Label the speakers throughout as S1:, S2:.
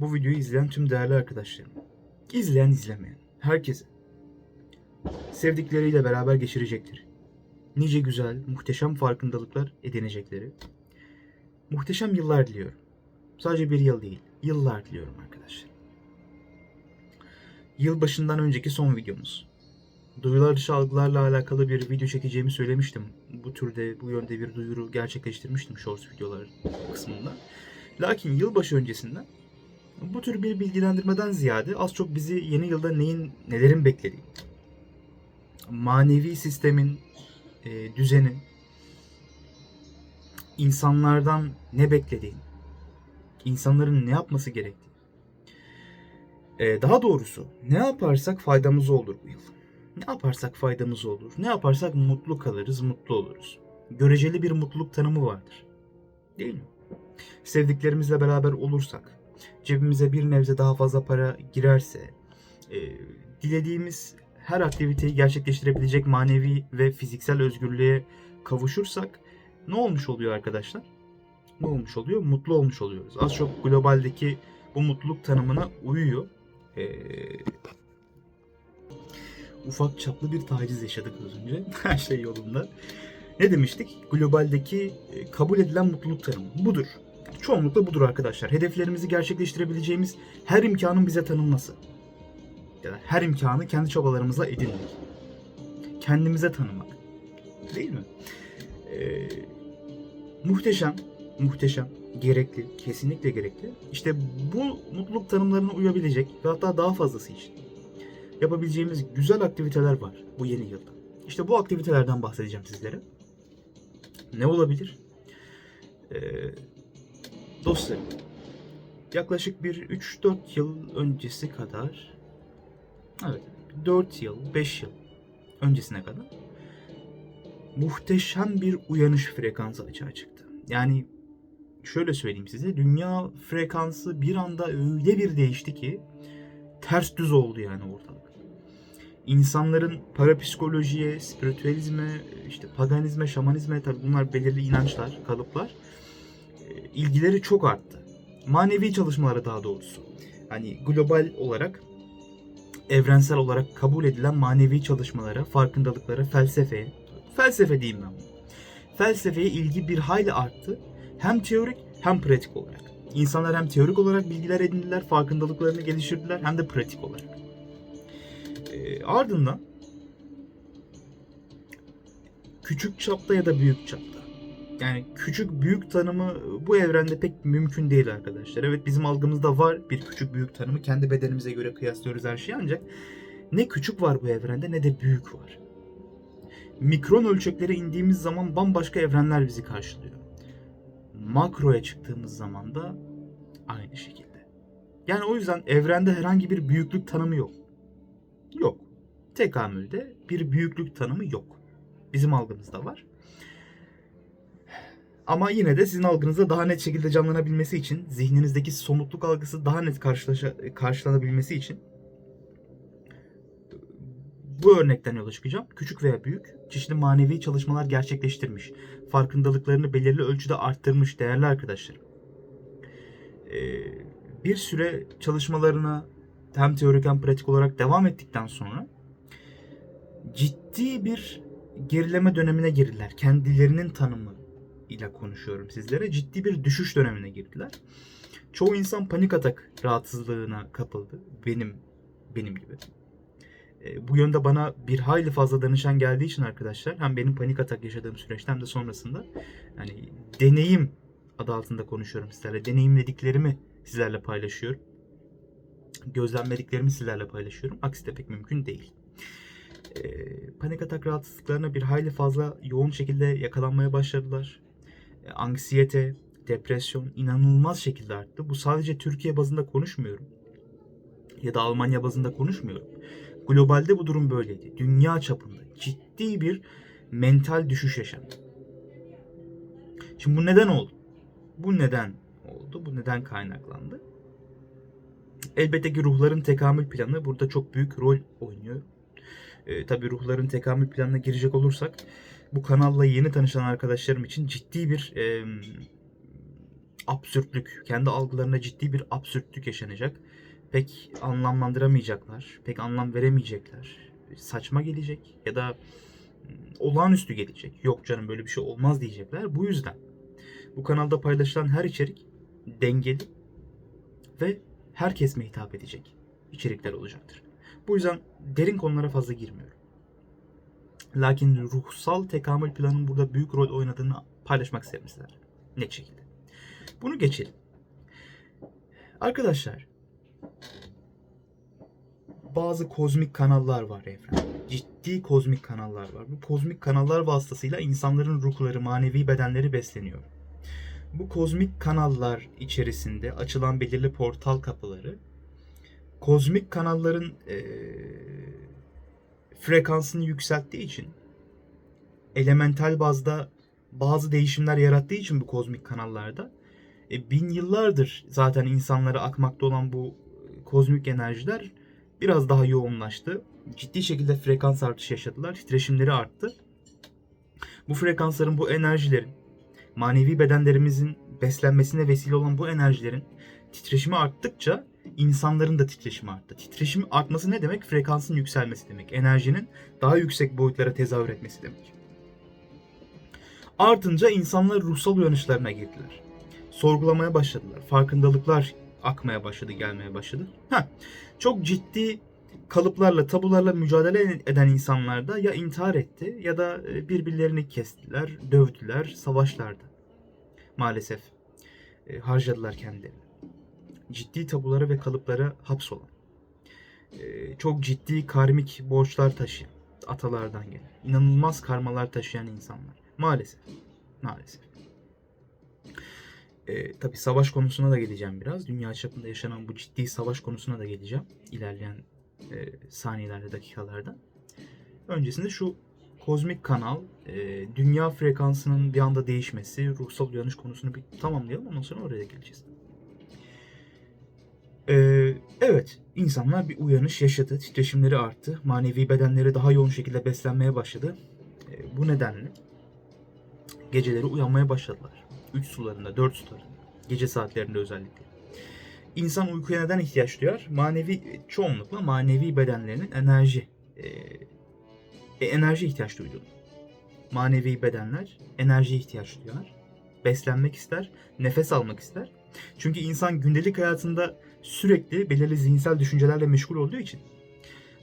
S1: bu videoyu izleyen tüm değerli arkadaşlarım, izleyen izlemeyen, herkese sevdikleriyle beraber geçirecektir. Nice güzel, muhteşem farkındalıklar edinecekleri, muhteşem yıllar diliyorum. Sadece bir yıl değil, yıllar diliyorum arkadaşlar. Yılbaşından önceki son videomuz. Duyular dışı algılarla alakalı bir video çekeceğimi söylemiştim. Bu türde, bu yönde bir duyuru gerçekleştirmiştim shorts videolar kısmında. Lakin yılbaşı öncesinden bu tür bir bilgilendirmeden ziyade az çok bizi yeni yılda neyin, nelerin beklediği, manevi sistemin, e, düzenin, insanlardan ne beklediğini, insanların ne yapması gerektiği, e, daha doğrusu ne yaparsak faydamız olur bu yıl. Ne yaparsak faydamız olur. Ne yaparsak mutlu kalırız, mutlu oluruz. Göreceli bir mutluluk tanımı vardır. Değil mi? Sevdiklerimizle beraber olursak, cebimize bir nebze daha fazla para girerse, e, dilediğimiz her aktiviteyi gerçekleştirebilecek manevi ve fiziksel özgürlüğe kavuşursak ne olmuş oluyor arkadaşlar? Ne olmuş oluyor? Mutlu olmuş oluyoruz. Az çok globaldeki bu mutluluk tanımına uyuyor. Ee, ufak çaplı bir taciz yaşadık az önce. Her şey yolunda. Ne demiştik? Globaldeki e, kabul edilen mutluluk tanımı. Budur. Çoğunlukla budur arkadaşlar. Hedeflerimizi gerçekleştirebileceğimiz her imkanın bize tanınması. Ya da her imkanı kendi çabalarımızla edinmek. Kendimize tanımak. Değil mi? Ee, muhteşem, muhteşem, gerekli, kesinlikle gerekli. İşte bu mutluluk tanımlarına uyabilecek ve hatta daha fazlası için yapabileceğimiz güzel aktiviteler var bu yeni yılda. İşte bu aktivitelerden bahsedeceğim sizlere. Ne olabilir? Ee, dostlarım, yaklaşık bir 3-4 yıl öncesi kadar, evet 4 yıl, 5 yıl öncesine kadar muhteşem bir uyanış frekansı açığa çıktı. Yani şöyle söyleyeyim size, dünya frekansı bir anda öyle bir değişti ki ters düz oldu yani ortalık. İnsanların parapsikolojiye, spiritüalizme, işte paganizme, şamanizme tabi bunlar belirli inançlar, kalıplar ilgileri çok arttı. Manevi çalışmaları daha doğrusu. Hani global olarak evrensel olarak kabul edilen manevi çalışmalara, farkındalıklara, felsefeye, felsefe diyeyim ben bunu. Felsefeye ilgi bir hayli arttı. Hem teorik hem pratik olarak. İnsanlar hem teorik olarak bilgiler edindiler, farkındalıklarını geliştirdiler hem de pratik olarak. E, ardından küçük çapta ya da büyük çapta. Yani küçük büyük tanımı bu evrende pek mümkün değil arkadaşlar. Evet bizim algımızda var bir küçük büyük tanımı. Kendi bedenimize göre kıyaslıyoruz her şeyi ancak ne küçük var bu evrende ne de büyük var. Mikron ölçeklere indiğimiz zaman bambaşka evrenler bizi karşılıyor. Makroya çıktığımız zaman da aynı şekilde. Yani o yüzden evrende herhangi bir büyüklük tanımı yok. Yok. Tekamülde bir büyüklük tanımı yok. Bizim algımızda var. Ama yine de sizin algınızda daha net şekilde canlanabilmesi için, zihninizdeki somutluk algısı daha net karşılaşa, karşılanabilmesi için bu örnekten yola çıkacağım. Küçük veya büyük çeşitli manevi çalışmalar gerçekleştirmiş. Farkındalıklarını belirli ölçüde arttırmış değerli arkadaşlarım. Ee, bir süre çalışmalarına hem teorik hem pratik olarak devam ettikten sonra ciddi bir gerileme dönemine girdiler. Kendilerinin tanımı ile konuşuyorum sizlere. Ciddi bir düşüş dönemine girdiler. Çoğu insan panik atak rahatsızlığına kapıldı. Benim benim gibi. E, bu yönde bana bir hayli fazla danışan geldiği için arkadaşlar hem benim panik atak yaşadığım süreçte hem de sonrasında yani deneyim adı altında konuşuyorum sizlerle. Deneyimlediklerimi sizlerle paylaşıyorum. Gözlemlediklerimi sizlerle paylaşıyorum. Aksi de pek mümkün değil. E, panik atak rahatsızlıklarına bir hayli fazla yoğun şekilde yakalanmaya başladılar. Anksiyete, depresyon inanılmaz şekilde arttı. Bu sadece Türkiye bazında konuşmuyorum. Ya da Almanya bazında konuşmuyorum. Globalde bu durum böyleydi. Dünya çapında ciddi bir mental düşüş yaşandı. Şimdi bu neden oldu? Bu neden oldu? Bu neden kaynaklandı? Elbette ki ruhların tekamül planı burada çok büyük rol oynuyor. E, tabii ruhların tekamül planına girecek olursak bu kanalla yeni tanışan arkadaşlarım için ciddi bir e, absürtlük, kendi algılarında ciddi bir absürtlük yaşanacak. Pek anlamlandıramayacaklar, pek anlam veremeyecekler. Saçma gelecek ya da mm, olağanüstü gelecek. Yok canım böyle bir şey olmaz diyecekler. Bu yüzden bu kanalda paylaşılan her içerik dengeli ve herkes mi hitap edecek içerikler olacaktır. Bu yüzden derin konulara fazla girmiyorum. Lakin ruhsal tekamül planının burada büyük rol oynadığını paylaşmak isterim sizlerle. Net şekilde. Bunu geçelim. Arkadaşlar bazı kozmik kanallar var evrende. Ciddi kozmik kanallar var. Bu kozmik kanallar vasıtasıyla insanların ruhları, manevi bedenleri besleniyor. Bu kozmik kanallar içerisinde açılan belirli portal kapıları kozmik kanalların eee, frekansını yükselttiği için elemental bazda bazı değişimler yarattığı için bu kozmik kanallarda e, bin yıllardır zaten insanlara akmakta olan bu e, kozmik enerjiler biraz daha yoğunlaştı. Ciddi şekilde frekans artışı yaşadılar. Titreşimleri arttı. Bu frekansların, bu enerjilerin, manevi bedenlerimizin beslenmesine vesile olan bu enerjilerin titreşimi arttıkça insanların da titreşimi arttı. Titreşim artması ne demek? Frekansın yükselmesi demek. Enerjinin daha yüksek boyutlara tezahür etmesi demek. Artınca insanlar ruhsal uyanışlarına girdiler. Sorgulamaya başladılar. Farkındalıklar akmaya başladı, gelmeye başladı. Heh, çok ciddi kalıplarla, tabularla mücadele eden insanlar da ya intihar etti ya da e, birbirlerini kestiler, dövdüler, savaşlardı. Maalesef e, harcadılar kendilerini. Ciddi tabulara ve kalıplara hapsolan, e, çok ciddi karmik borçlar taşıyan, atalardan gelen, inanılmaz karmalar taşıyan insanlar. Maalesef. Maalesef. E, tabii savaş konusuna da geleceğim biraz. Dünya çapında yaşanan bu ciddi savaş konusuna da geleceğim. ilerleyen e, saniyelerde, dakikalarda. Öncesinde şu kozmik kanal, e, dünya frekansının bir anda değişmesi, ruhsal uyanış konusunu bir tamamlayalım. Ondan sonra oraya geleceğiz. Evet, insanlar bir uyanış yaşadı. Titreşimleri arttı. Manevi bedenleri daha yoğun şekilde beslenmeye başladı. E, bu nedenle geceleri uyanmaya başladılar. 3 sularında, 4 sularında. Gece saatlerinde özellikle. İnsan uykuya neden ihtiyaç duyar? Manevi, çoğunlukla manevi bedenlerinin enerji, e, e, enerji ihtiyaç duyduğu. Manevi bedenler enerji ihtiyaç duyar. Beslenmek ister, nefes almak ister. Çünkü insan gündelik hayatında sürekli belirli zihinsel düşüncelerle meşgul olduğu için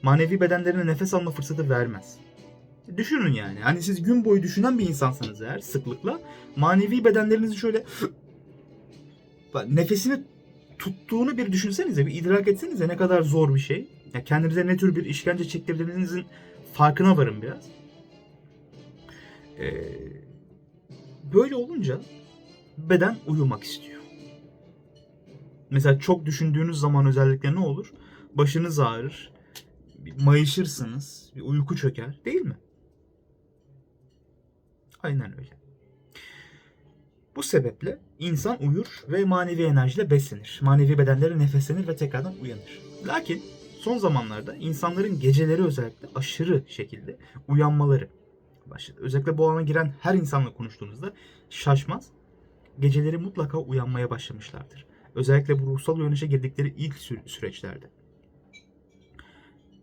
S1: manevi bedenlerine nefes alma fırsatı vermez. Düşünün yani. Hani siz gün boyu düşünen bir insansanız eğer sıklıkla manevi bedenlerinizi şöyle nefesini tuttuğunu bir düşünsenize, bir idrak etsenize ne kadar zor bir şey. Ya kendinize ne tür bir işkence çektirdiğinizin farkına varın biraz. Ee, böyle olunca beden uyumak istiyor. Mesela çok düşündüğünüz zaman özellikle ne olur? Başınız ağrır, mayışırsınız, bir uyku çöker değil mi? Aynen öyle. Bu sebeple insan uyur ve manevi enerjiyle beslenir. Manevi bedenleri nefeslenir ve tekrardan uyanır. Lakin son zamanlarda insanların geceleri özellikle aşırı şekilde uyanmaları başladı. Özellikle bu alana giren her insanla konuştuğunuzda şaşmaz. Geceleri mutlaka uyanmaya başlamışlardır. Özellikle bu ruhsal uyanışa girdikleri ilk sü- süreçlerde.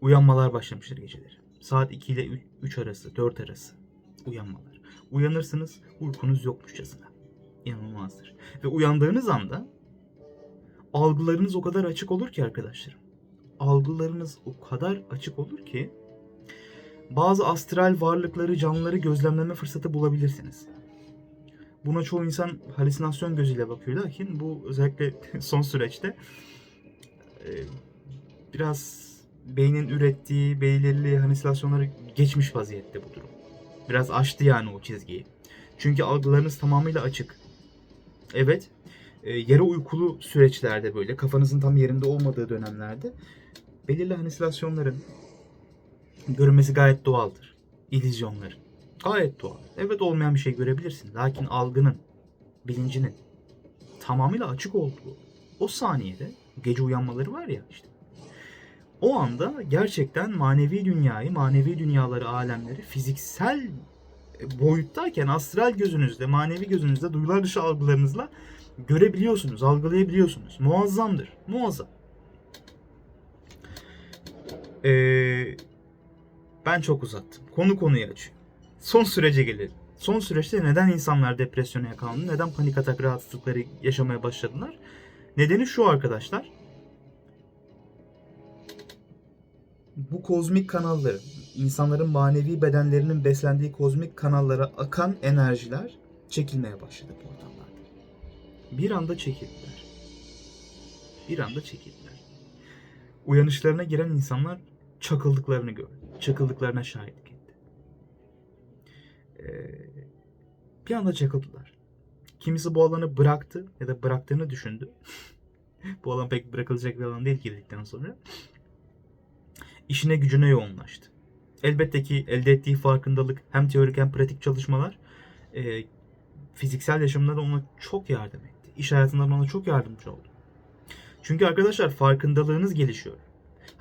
S1: Uyanmalar başlamıştır geceleri. Saat 2 ile 3 arası, 4 arası uyanmalar. Uyanırsınız, uykunuz yokmuşçasına. İnanılmazdır. Ve uyandığınız anda algılarınız o kadar açık olur ki arkadaşlarım. Algılarınız o kadar açık olur ki bazı astral varlıkları, canlıları gözlemleme fırsatı bulabilirsiniz. Buna çoğu insan halüsinasyon gözüyle bakıyor lakin bu özellikle son süreçte e, biraz beynin ürettiği belirli halüsinasyonları geçmiş vaziyette bu durum. Biraz aştı yani o çizgiyi. Çünkü algılarınız tamamıyla açık. Evet, e, yarı uykulu süreçlerde böyle kafanızın tam yerinde olmadığı dönemlerde belirli halüsinasyonların görünmesi gayet doğaldır. İllüzyonların. Gayet doğal. Evet olmayan bir şey görebilirsin. Lakin algının, bilincinin tamamıyla açık olduğu o saniyede gece uyanmaları var ya işte. O anda gerçekten manevi dünyayı, manevi dünyaları, alemleri fiziksel boyuttayken astral gözünüzde, manevi gözünüzde, duyular dışı algılarınızla Görebiliyorsunuz, algılayabiliyorsunuz. Muazzamdır. Muazzam. Ee, ben çok uzattım. Konu konuyu açıyor. Son sürece gelelim. Son süreçte neden insanlar depresyona yakalandı? Neden panik atak rahatsızlıkları yaşamaya başladılar? Nedeni şu arkadaşlar. Bu kozmik kanalların, insanların manevi bedenlerinin beslendiği kozmik kanallara akan enerjiler çekilmeye başladı portallarda. Bir anda çekildiler. Bir anda çekildiler. Uyanışlarına giren insanlar çakıldıklarını gördü. Çakıldıklarına. Ee, bir anda çakıldılar. Kimisi bu alanı bıraktı ya da bıraktığını düşündü. bu alan pek bırakılacak bir alan değil girdikten sonra. İşine gücüne yoğunlaştı. Elbette ki elde ettiği farkındalık hem teorik hem pratik çalışmalar e, fiziksel yaşamında da ona çok yardım etti. İş hayatında bana çok yardımcı oldu. Çünkü arkadaşlar farkındalığınız gelişiyor.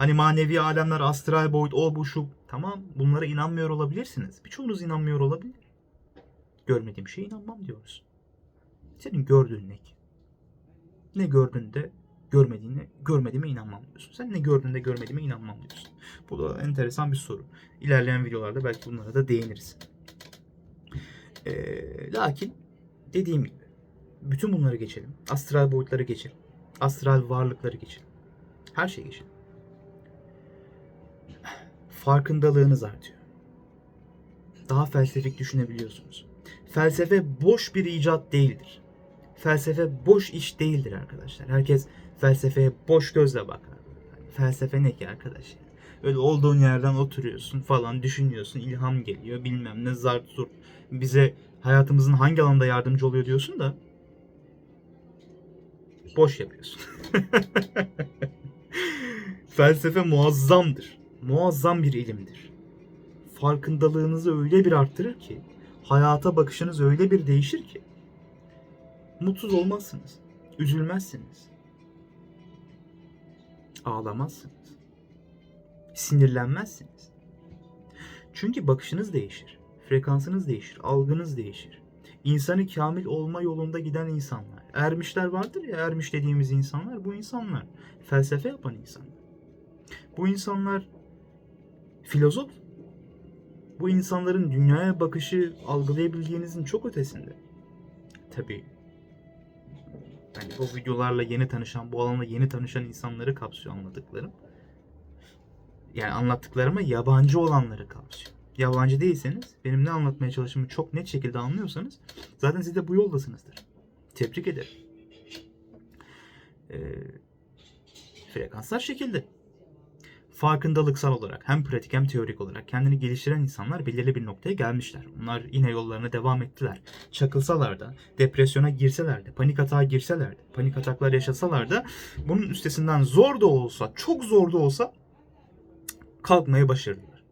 S1: Hani manevi alemler, astral boyut, o bu şu. Tamam bunlara inanmıyor olabilirsiniz. Birçoğunuz inanmıyor olabilir. Görmediğim şeye inanmam diyoruz. Senin gördüğün ne ki? Ne gördüğünde görmediğine, görmediğime inanmam diyorsun. Sen ne gördüğünde görmediğime inanmam diyorsun. Bu da enteresan bir soru. İlerleyen videolarda belki bunlara da değiniriz. Ee, lakin dediğim gibi bütün bunları geçelim. Astral boyutları geçelim. Astral varlıkları geçelim. Her şeyi geçelim. Farkındalığınız artıyor. Daha felsefik düşünebiliyorsunuz. Felsefe boş bir icat değildir. Felsefe boş iş değildir arkadaşlar. Herkes felsefeye boş gözle bakar. Felsefe ne ki arkadaş? Öyle olduğun yerden oturuyorsun falan düşünüyorsun, ilham geliyor bilmem ne zart zurt. Bize hayatımızın hangi alanda yardımcı oluyor diyorsun da boş yapıyorsun. Felsefe muazzamdır. Muazzam bir ilimdir. Farkındalığınızı öyle bir arttırır ki, hayata bakışınız öyle bir değişir ki, mutsuz olmazsınız, üzülmezsiniz, ağlamazsınız, sinirlenmezsiniz. Çünkü bakışınız değişir, frekansınız değişir, algınız değişir. İnsanı kamil olma yolunda giden insanlar. Ermişler vardır ya, ermiş dediğimiz insanlar, bu insanlar. Felsefe yapan insanlar. Bu insanlar filozof. Bu insanların dünyaya bakışı algılayabildiğinizin çok ötesinde. Tabii yani bu videolarla yeni tanışan, bu alanla yeni tanışan insanları kapsıyor anladıklarım. Yani anlattıklarıma yabancı olanları kapsıyor. Yabancı değilseniz, benim ne anlatmaya çalıştığımı çok net şekilde anlıyorsanız zaten siz de bu yoldasınızdır. Tebrik ederim. Ee, frekanslar şekilde farkındalıksal olarak hem pratik hem teorik olarak kendini geliştiren insanlar belirli bir noktaya gelmişler. Onlar yine yollarına devam ettiler. Çakılsalar da, depresyona girseler de, panik atağa girseler de, panik ataklar yaşasalar da bunun üstesinden zor da olsa, çok zor da olsa kalkmayı başardılar.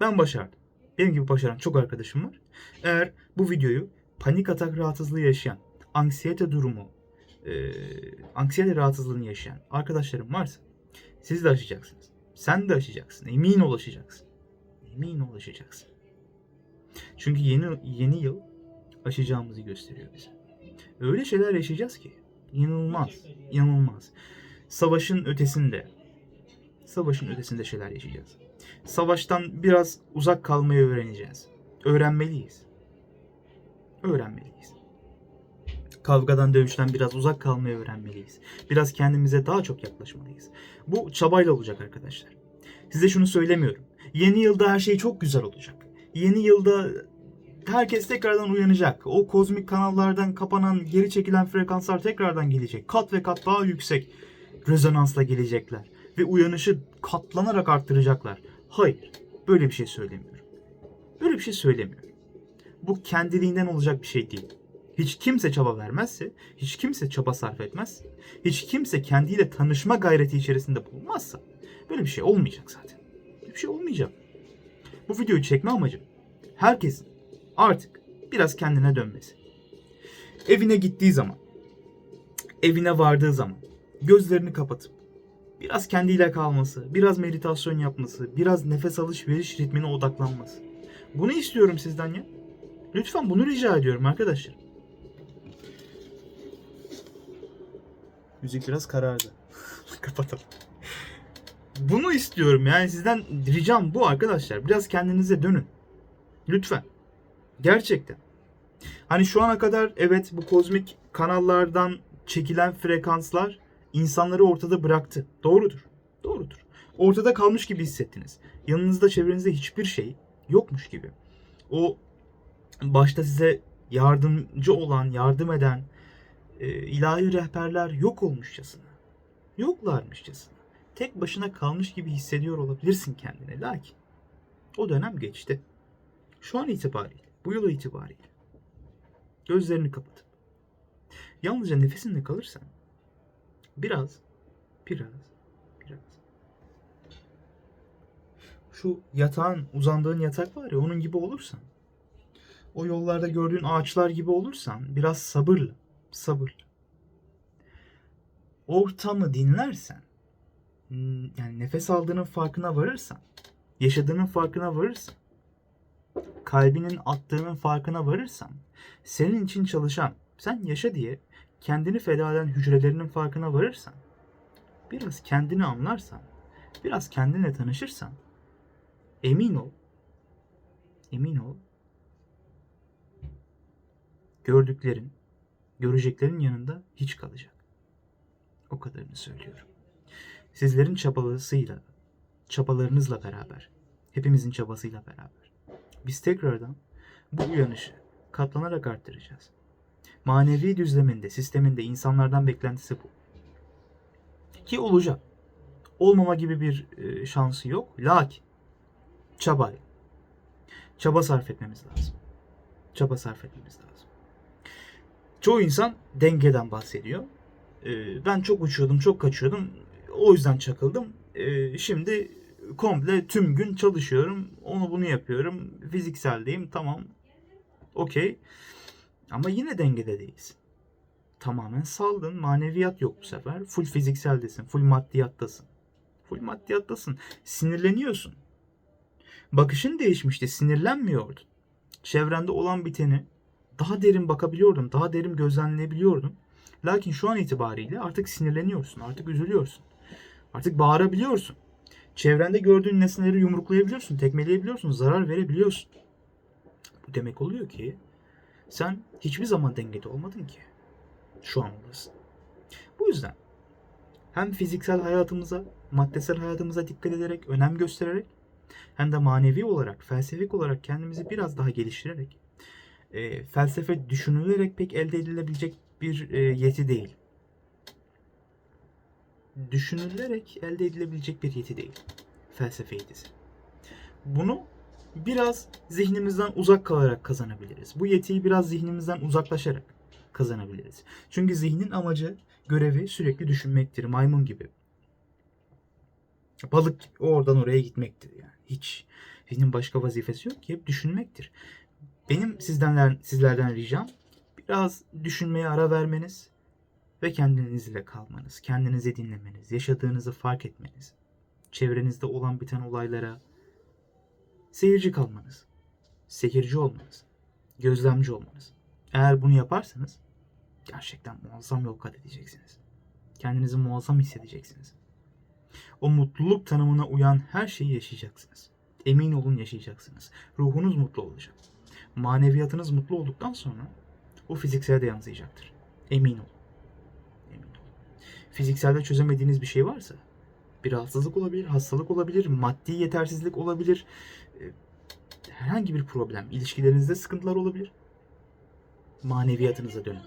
S1: Ben başardım. Benim gibi başaran çok arkadaşım var. Eğer bu videoyu panik atak rahatsızlığı yaşayan, anksiyete durumu, e, anksiyete rahatsızlığını yaşayan arkadaşlarım varsa siz de aşacaksınız. Sen de aşacaksın. Emin ol. Emin ol. Çünkü yeni yeni yıl aşacağımızı gösteriyor bize. Öyle şeyler yaşayacağız ki inanılmaz, inanılmaz. Savaşın ötesinde, savaşın ötesinde şeyler yaşayacağız. Savaştan biraz uzak kalmayı öğreneceğiz. Öğrenmeliyiz. Öğrenmeliyiz. Kavgadan, dövüşten biraz uzak kalmayı öğrenmeliyiz. Biraz kendimize daha çok yaklaşmalıyız. Bu çabayla olacak arkadaşlar. Size şunu söylemiyorum. Yeni yılda her şey çok güzel olacak. Yeni yılda herkes tekrardan uyanacak. O kozmik kanallardan kapanan, geri çekilen frekanslar tekrardan gelecek. Kat ve kat daha yüksek rezonansla gelecekler. Ve uyanışı katlanarak arttıracaklar. Hayır, böyle bir şey söylemiyorum. Böyle bir şey söylemiyorum. Bu kendiliğinden olacak bir şey değil. Hiç kimse çaba vermezse, hiç kimse çaba sarf etmez, hiç kimse kendiyle tanışma gayreti içerisinde bulunmazsa böyle bir şey olmayacak zaten. Böyle bir şey olmayacak. Bu videoyu çekme amacım herkesin artık biraz kendine dönmesi. Evine gittiği zaman, evine vardığı zaman gözlerini kapatıp biraz kendiyle kalması, biraz meditasyon yapması, biraz nefes alışveriş ritmine odaklanması. Bunu istiyorum sizden ya. Lütfen bunu rica ediyorum arkadaşlar. Müzik biraz karardı. Kapatalım. Bunu istiyorum yani sizden ricam bu arkadaşlar. Biraz kendinize dönün. Lütfen. Gerçekten. Hani şu ana kadar evet bu kozmik kanallardan çekilen frekanslar insanları ortada bıraktı. Doğrudur. Doğrudur. Ortada kalmış gibi hissettiniz. Yanınızda çevrenizde hiçbir şey yokmuş gibi. O başta size yardımcı olan, yardım eden e, ilahi rehberler yok olmuşçasına. Yoklarmışçasına. Tek başına kalmış gibi hissediyor olabilirsin kendini. Lakin o dönem geçti. Şu an itibariyle, bu yıl itibariyle gözlerini kapatıp yalnızca nefesinle kalırsan biraz, biraz, biraz şu yatağın, uzandığın yatak var ya onun gibi olursan o yollarda gördüğün ağaçlar gibi olursan biraz sabırlı, sabırlı. Ortamı dinlersen, hmm, yani nefes aldığının farkına varırsan, yaşadığının farkına varırsan, kalbinin attığının farkına varırsan, senin için çalışan, sen yaşa diye kendini feda eden hücrelerinin farkına varırsan, biraz kendini anlarsan, biraz kendinle tanışırsan, emin ol, emin ol, gördüklerin, göreceklerin yanında hiç kalacak. O kadarını söylüyorum. Sizlerin çabalısıyla, çabalarınızla beraber, hepimizin çabasıyla beraber biz tekrardan bu uyanışı katlanarak arttıracağız. Manevi düzleminde, sisteminde insanlardan beklentisi bu. Ki olacak. Olmama gibi bir e, şansı yok. Lakin çabayla. Çaba sarf etmemiz lazım. Çaba sarf etmemiz lazım. Çoğu insan dengeden bahsediyor. Ee, ben çok uçuyordum, çok kaçıyordum. O yüzden çakıldım. Ee, şimdi komple tüm gün çalışıyorum. Onu bunu yapıyorum. Fizikseldeyim. Tamam. Okey. Ama yine dengede değilsin. Tamamen saldın. Maneviyat yok bu sefer. Full fizikseldesin. Full maddiyattasın. Full maddiyattasın. Sinirleniyorsun. Bakışın değişmişti. Sinirlenmiyordun. Çevrende olan biteni daha derin bakabiliyordun. Daha derin gözlemleyebiliyordun. Lakin şu an itibariyle artık sinirleniyorsun. Artık üzülüyorsun. Artık bağırabiliyorsun. Çevrende gördüğün nesneleri yumruklayabiliyorsun. Tekmeleyebiliyorsun. Zarar verebiliyorsun. Bu demek oluyor ki sen hiçbir zaman dengede olmadın ki. Şu an olasın. Bu yüzden hem fiziksel hayatımıza, maddesel hayatımıza dikkat ederek, önem göstererek hem de manevi olarak, felsefik olarak kendimizi biraz daha geliştirerek e, felsefe düşünülerek pek elde edilebilecek bir e, yeti değil. Düşünülerek elde edilebilecek bir yeti değil. Felsefe yetisi. Bunu biraz zihnimizden uzak kalarak kazanabiliriz. Bu yetiyi biraz zihnimizden uzaklaşarak kazanabiliriz. Çünkü zihnin amacı, görevi sürekli düşünmektir. Maymun gibi. Balık oradan oraya gitmektir yani. Hiç zihnin başka vazifesi yok ki hep düşünmektir. Benim sizden sizlerden ricam biraz düşünmeye ara vermeniz ve kendinizle kalmanız, kendinizi dinlemeniz, yaşadığınızı fark etmeniz, çevrenizde olan biten olaylara seyirci kalmanız, seyirci olmanız, gözlemci olmanız. Eğer bunu yaparsanız gerçekten muazzam yol kat edeceksiniz. Kendinizi muazzam hissedeceksiniz. O mutluluk tanımına uyan her şeyi yaşayacaksınız. Emin olun yaşayacaksınız. Ruhunuz mutlu olacak. Maneviyatınız mutlu olduktan sonra o fiziksel de yansıyacaktır. Emin olun. Emin olun. Fizikselde çözemediğiniz bir şey varsa bir rahatsızlık olabilir, hastalık olabilir, maddi yetersizlik olabilir, e, herhangi bir problem, ilişkilerinizde sıkıntılar olabilir. Maneviyatınıza dönün.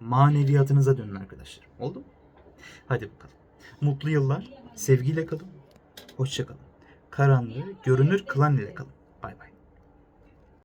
S1: Maneviyatınıza dönün arkadaşlar. Oldu mu? Hadi bakalım. Mutlu yıllar, sevgiyle kalın, hoşça kalın. Karanlığı görünür kılan ile kalın.